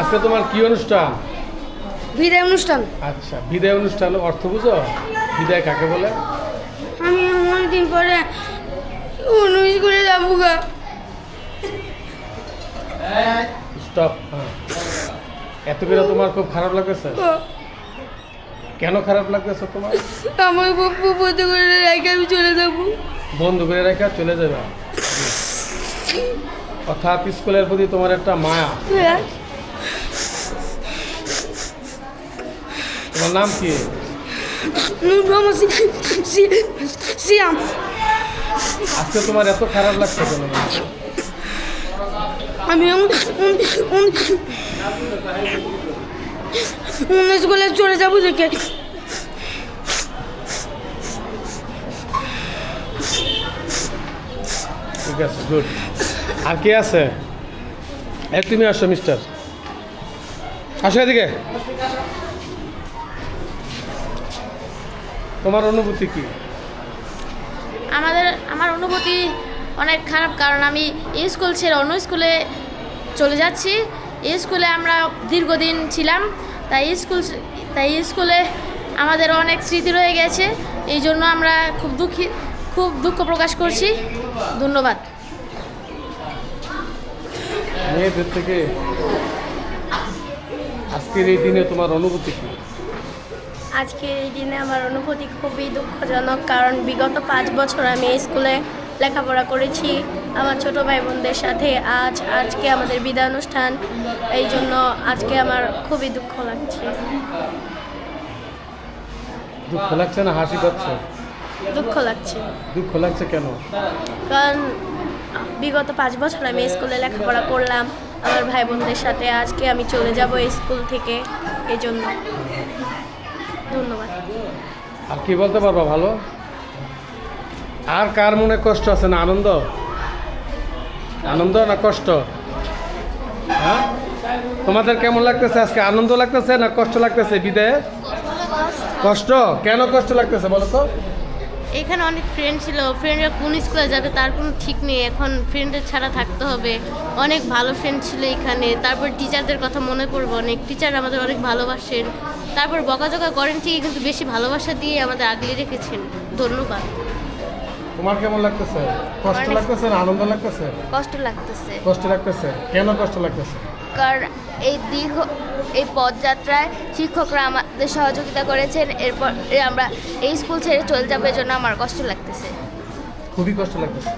আজকে তোমার কি অনুষ্ঠান? বিদায় অনুষ্ঠান। আচ্ছা বিদায় অনুষ্ঠান অর্থ বুঝো? বিদায় কাকে বলে? আমি অনেকদিন পরে অন্য করে যাব গা। স্টপ হ্যাঁ। এত করে তোমার খুব খারাপ লাগতেছে? কেন খারাপ লাগতেছে তোমার? আমার পপ্পু পথে করে রেখে আমি চলে যাব। বন্ধ করে রেখে চলে যাবে। অর্থাৎ স্কুলের প্রতি তোমার একটা মায়া। তোমার নাম কি? সিয়াম আজকে তোমার এত খারাপ লাগছে কেন? আমি অন্য স্কুলে চলে যাব দেখে। ঠিক আছে গুড আর কে আছে? এক তুমি আসো মিস্টার আসো এদিকে। তোমার অনুভূতি কি? আমাদের আমার অনুভূতি অনেক খারাপ কারণ আমি এই স্কুল ছেড়ে অন্য স্কুলে চলে যাচ্ছি। এই স্কুলে আমরা দীর্ঘদিন ছিলাম তাই স্কুল তাই এই স্কুলে আমাদের অনেক স্মৃতি রয়ে গেছে। এই জন্য আমরা খুব দুঃখী খুব দুঃখ প্রকাশ করছি। ধন্যবাদ। মেয়েদের থেকে আজকের এই দিনে তোমার অনুভূতি কি? আজকের এই দিনে আমার অনুভূতি খুবই দুঃখজনক কারণ বিগত পাঁচ বছর আমি এই স্কুলে লেখাপড়া করেছি। আমার ছোট ভাই বোনদের সাথে আজ আজকে আমাদের বিদায় অনুষ্ঠান। এই জন্য আজকে আমার খুবই দুঃখ লাগছে। দুঃখ লাগছে না? হাসি পাচ্ছে? দুঃখ লাগছে। দুঃখ লাগছে কেন? কারণ বিগত পাঁচ বছর আমি স্কুলে লেখাপড়া করলাম। আমার ভাই বোনদের সাথে আজকে আমি চলে যাব এই স্কুল থেকে। এই জন্য। ধন্যবাদ। আর কি বলতে পারবা ভালো? আর কার মনে কষ্ট আছে না আনন্দ? আনন্দ না কষ্ট? হ্যাঁ? তোমাদের কেমন লাগতেছে আজকে? আনন্দ লাগতেছে না কষ্ট লাগতেছে বিদায়ে? কষ্ট কেন কষ্ট লাগতেছে বলো তো? এখানে অনেক ফ্রেন্ড ছিল ফ্রেন্ডরা কোন স্কুলে যাবে তার কোনো ঠিক নেই এখন ফ্রেন্ডের ছাড়া থাকতে হবে। অনেক ভালো ফ্রেন্ড ছিল এখানে তারপর টিচারদের কথা মনে পড়বে অনেক। টিচার আমাদের অনেক ভালোবাসেন। তারপর বকাঝকা করেন ঠিকই কিন্তু বেশি ভালোবাসা দিয়ে আমাদের আগলে রেখেছেন। ধন্যবাদ। তোমার কেমন লাগতেছে? কষ্ট লাগতেছে না আনন্দ লাগতেছে? কষ্ট লাগতেছে। কষ্ট লাগতেছে? কেন কষ্ট লাগতেছে? কারণ এই দীর্ঘ এই পদযাত্রায় শিক্ষকরা আমাদের সহযোগিতা করেছেন। এরপর এ আমরা এই স্কুল ছেড়ে চলে যাব জন্য আমার কষ্ট লাগতেছে। খুবই কষ্ট লাগতেছে।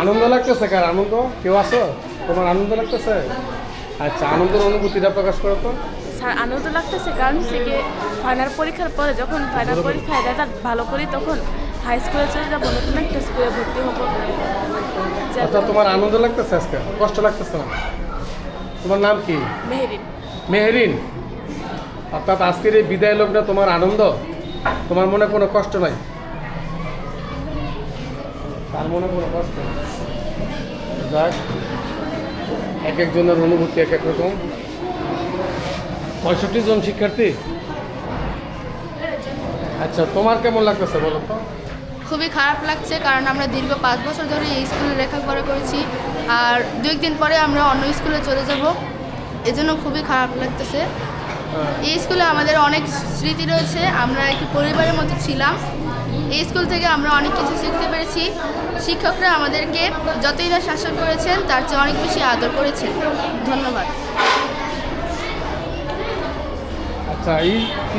আনন্দ লাগতেছে কার আনন্দ? কেউ আছো? তোমার আনন্দ লাগতেছে? আচ্ছা আনন্দের অনুভূতিটা প্রকাশ করো তো। স্যার আনন্দ লাগতেছে কারণ হচ্ছে গিয়ে ফাইনাল পরীক্ষার পরে যখন ফাইনাল পরীক্ষায় রেজাল্ট ভালো করি তখন হাই স্কুলে চলে যাব নতুন একটা স্কুলে ভর্তি হব। আচ্ছা তোমার আনন্দ লাগতেছে আজকে? কষ্ট লাগতেছে না? তোমার নাম কি? মেহেরিন। মেহেরিন। অর্থাৎ আজকের এই বিদায় লোকটা তোমার আনন্দ? তোমার মনে কোনো কষ্ট নাই? তার মনে কোনো কষ্ট নেই? যাক এক একজনের অনুভূতি এক এক রকম। পঁয়ষট্টি জন শিক্ষার্থী? আচ্ছা তোমার কেমন লাগতেছে বলো তো? খুবই খারাপ লাগছে কারণ আমরা দীর্ঘ পাঁচ বছর ধরে এই স্কুলে লেখাপড়া করেছি আর দু একদিন পরে আমরা অন্য স্কুলে চলে যাব। এজন্য খুবই খারাপ লাগতেছে। এই স্কুলে আমাদের অনেক স্মৃতি রয়েছে। আমরা একটি পরিবারের মতো ছিলাম। এই স্কুল থেকে আমরা অনেক কিছু শিখতে পেরেছি। শিক্ষকরা আমাদেরকে যতই না শাসন করেছেন, তার চেয়ে অনেক বেশি আদর করেছেন। ধন্যবাদ। আচ্ছা এই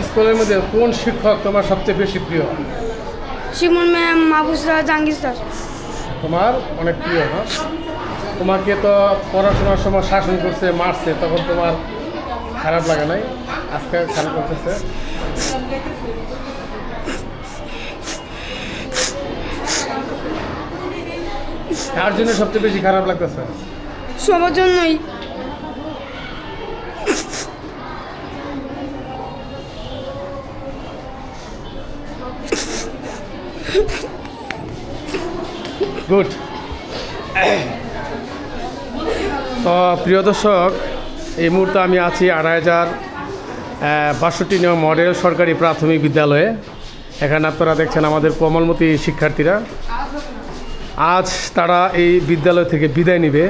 স্কুলের মধ্যে কোন শিক্ষক তোমার সবচেয়ে বেশি প্রিয়? শিমন ম্যাম মাহবুসরা জাহাঙ্গীর স্যার তোমার অনেক প্রিয় না? তোমাকে তো পড়াশোনার সময় শাসন করছে মারছে তখন তোমার খারাপ লাগে নাই? আজকে খারাপ করতেছে? কার জন্য সবচেয়ে বেশি খারাপ লাগতেছে? সবার জন্যই। গুড। তো প্রিয় দর্শক, এই মুহূর্তে আমি আছি আড়াই হাজার বাষট্টি নং মডেল সরকারি প্রাথমিক বিদ্যালয়ে। এখানে আপনারা দেখছেন আমাদের কোমলমতি শিক্ষার্থীরা। আজ তারা এই বিদ্যালয় থেকে বিদায় নেবে।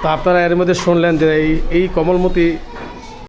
তা আপনারা এর মধ্যে শুনলেন যে এই এই কমলমতি